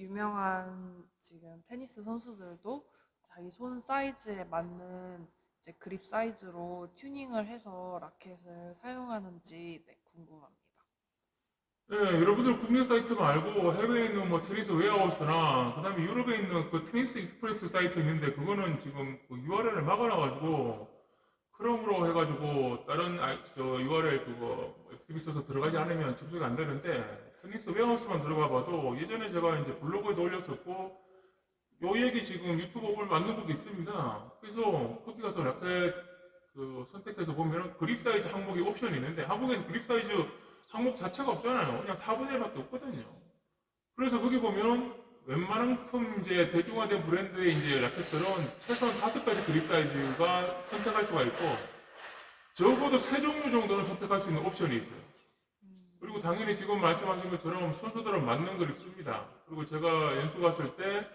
유명한 지금 테니스 선수들도 자기 손 사이즈에 맞는 이제 그립 사이즈로 튜닝을 해서 라켓을 사용하는지 네, 궁금합니다. 네, 여러분들 국내 사이트 말고 해외에 있는 뭐 테니스 웨어하우스나 그다음에 유럽에 있는 그 테니스 익스프레스 사이트 있는데 그거는 지금 그 URL을 막아놔가지고 크롬으로 해가지고 다른 아이, 저 URL 그거 FTP 써서 들어가지 않으면 접속이 안 되는데 테니스 웨어하우스만 들어가 봐도 예전에 제가 이제 블로그에도 올렸었고 요 얘기 지금 유튜브를 만든 것도 있습니다. 그래서 거기 가서 라켓 그 선택해서 보면은 그립 사이즈 항목이 옵션이 있는데 한국에는 그립 사이즈 항목 자체가 없잖아요. 그냥 4분의 1밖에 없거든요. 그래서 거기 보면 웬만큼 이제 대중화된 브랜드의 이제 라켓들은 최소한 다섯 가지 그립 사이즈가 선택할 수가 있고 적어도 세 종류 정도는 선택할 수 있는 옵션이 있어요. 그리고 당연히 지금 말씀하신 것처럼 선수들은 맞는 그립 씁니다. 그리고 제가 연수 갔을 때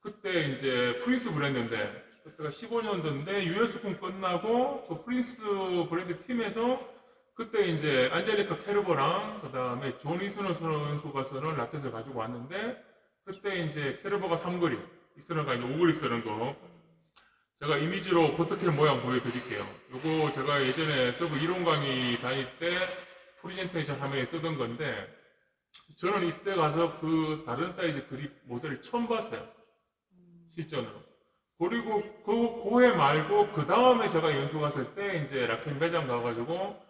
그때 이제 프린스 브랜드인데 그때가 15년도인데 US 군 끝나고 그 프린스 브랜드 팀에서 그때 이제 안젤리카 캐르버랑 그 다음에 존 이스너 선수가 쓰는 라켓을 가지고 왔는데 그때 이제 캐르버가 3그립 이스너가 이제 5그립 쓰는 거 제가 이미지로 포트캡 모양 보여드릴게요 요거 제가 예전에 서브 이론 강의 다닐 때 프리젠테이션 화면에 쓰던 건데 저는 이때 가서 그 다른 사이즈 그립 모델을 처음 봤어요 실전으로 그리고 그 고해 말고 그 다음에 제가 연수 갔을 때 이제 라켓 매장 가가지고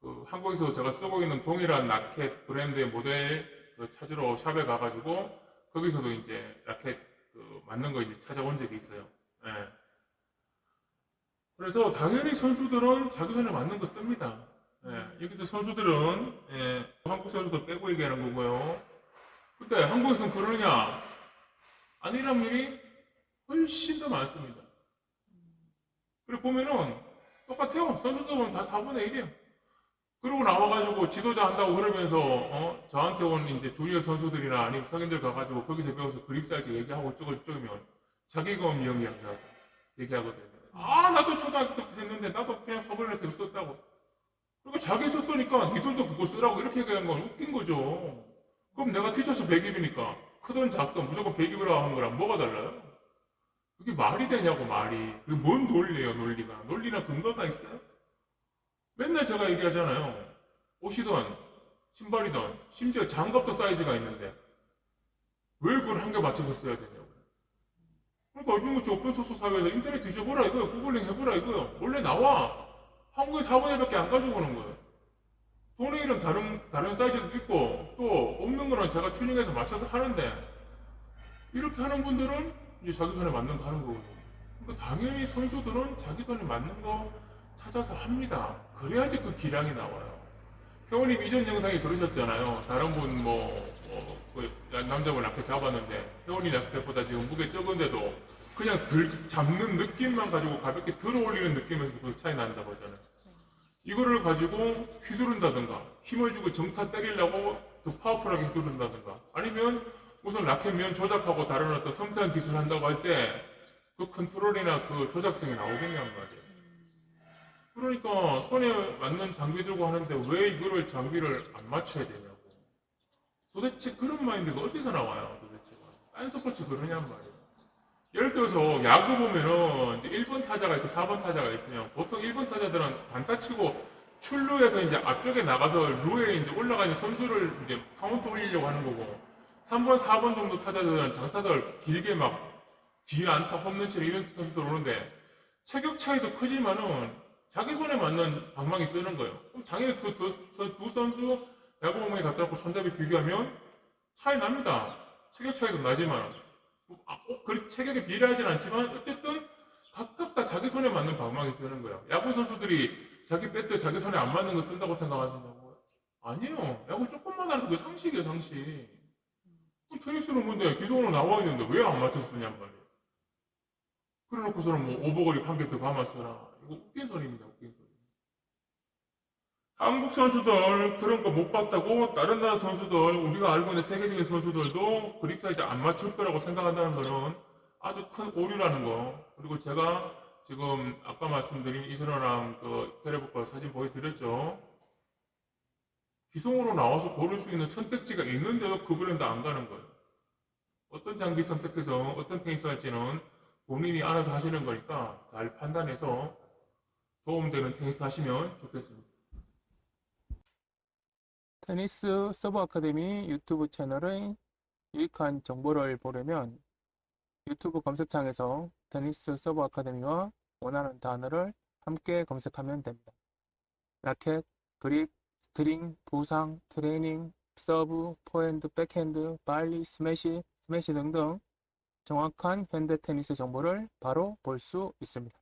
그 한국에서 제가 쓰고 있는 동일한 라켓 브랜드의 모델 그 찾으러 샵에 가가지고 거기서도 이제 라켓 그 맞는 거 이제 찾아온 적이 있어요. 예. 그래서 당연히 선수들은 자기 손에 맞는 거 씁니다. 예. 여기서 선수들은 예, 한국 선수들 빼고 얘기하는 거고요. 근데 한국에서는 그러느냐? 아니란 일이 훨씬 더 많습니다. 그리고 보면은 똑같아요. 선수들 보면 다 4분의 1이에요. 그러고 나와가지고 지도자 한다고 그러면서 어, 저한테 온 이제 주니어 선수들이나 아니면 성인들 가가지고 거기서 배워서 그립 사이즈 얘기하고 저걸 쪼면 자기 경험 이야기하고 얘기하거든요. 아 나도 초등학교 때부터 했는데 나도 그냥 사본을 이렇게 썼다고. 그리고 자기 썼으니까 니들도 그거 쓰라고 이렇게 얘기하는 건 웃긴 거죠. 그럼 내가 티셔츠 100입이니까 크든 작든 무조건 100입이라고 하는 거랑 뭐가 달라요? 그게 말이 되냐고 말이. 그게 뭔 논리예요 논리가. 논리나 근거가 있어요? 맨날 제가 얘기하잖아요. 옷이든 신발이든 심지어 장갑도 사이즈가 있는데 왜 그걸 한 개 맞춰서 써야 되냐고. 그러니까 요즘 저 오픈소스 사회에서 인터넷 뒤져보라 이거요. 구글링 해보라 이거요. 원래 나와. 한국에 4분의 1밖에 안 가지고 오는 거예요. 돈에일은 다른, 다른 사이즈도 있고 또 없는 거는 제가 튜닝해서 맞춰서 하는데 이렇게 하는 분들은 이제 자기 손에 맞는 거 하는 거거든요. 그러니까 당연히 선수들은 자기 손에 맞는 거 찾아서 합니다. 그래야지 그 기량이 나와요. 회원님 이전 영상에 그러셨잖아요. 다른 분 뭐, 뭐, 그 남자분 라켓 잡았는데 회원이 라켓보다 지금 무게 적은데도 그냥 들, 잡는 느낌만 가지고 가볍게 들어 올리는 느낌에서 그 차이 난다고 하잖아요. 이거를 가지고 휘두른다든가 힘을 주고 정타 때리려고 더 파워풀하게 휘두른다든가 아니면 우선 라켓 면 조작하고 다른 어떤 섬세한 기술 한다고 할 때 그 컨트롤이나 그 조작성이 나오겠냐는 말이에요. 그러니까 손에 맞는 장비 들고 하는데 왜 이거를 장비를 안 맞춰야 되냐고. 도대체 그런 마인드가 어디서 나와요, 도대체가. 딴 스포츠 그러냔 말이에요. 예를 들어서 야구 보면은 이제 1번 타자가 있고 4번 타자가 있으면 보통 1번 타자들은 단타 치고 출루해서 이제 앞쪽에 나가서 루에 이제 올라가는 선수를 이제 카운트 올리려고 하는 거고 3번, 4번 정도 타자들은 장타들 길게 막 뒤에 안타 홈런 치는 이런 선수들 오는데 체격 차이도 크지만은 자기 손에 맞는 방망이 쓰는 거예요. 그럼 당연히 그 두 선수 야구 방망이 갖다 놓고 손잡이 비교하면 차이 납니다. 체격 차이도 나지만 아, 꼭 그 체격에 비례하진 않지만 어쨌든 각각 다 자기 손에 맞는 방망이 쓰는 거야. 야구 선수들이 자기 배트 자기 손에 안 맞는 거 쓴다고 생각하신다고요? 아니요. 야구 조금만 하는 그 상식이에요, 상식. 그럼 테니스는 뭔데 기존으로 나와 있는데 왜 안 맞췄느냐 말이에요. 그래놓고서는 뭐 오버거리 판결 더 가만 써라. 이거 웃긴 소리입니다, 웃긴 소리. 한국 선수들 그런 거 못 봤다고 다른 나라 선수들 우리가 알고 있는 세계적인 선수들도 그립 사이즈 안 맞출 거라고 생각한다는 거는 아주 큰 오류라는 거. 그리고 제가 지금 아까 말씀드린 이선호랑 그 테레북과 사진 보여드렸죠. 기성으로 나와서 고를 수 있는 선택지가 있는데도 그 브랜드 안 가는 거예요. 어떤 장비 선택해서 어떤 테니스 할지는 본인이 알아서 하시는 거니까 잘 판단해서 도움되는 테니스 하시면 좋겠습니다. 테니스 서브 아카데미 유튜브 채널의 유익한 정보를 보려면 유튜브 검색창에서 테니스 서브 아카데미와 원하는 단어를 함께 검색하면 됩니다. 라켓, 그립, 스트링, 부상, 트레이닝, 서브, 포핸드, 백핸드, 발리, 스매시, 스매시 등등 정확한 현대 테니스 정보를 바로 볼 수 있습니다.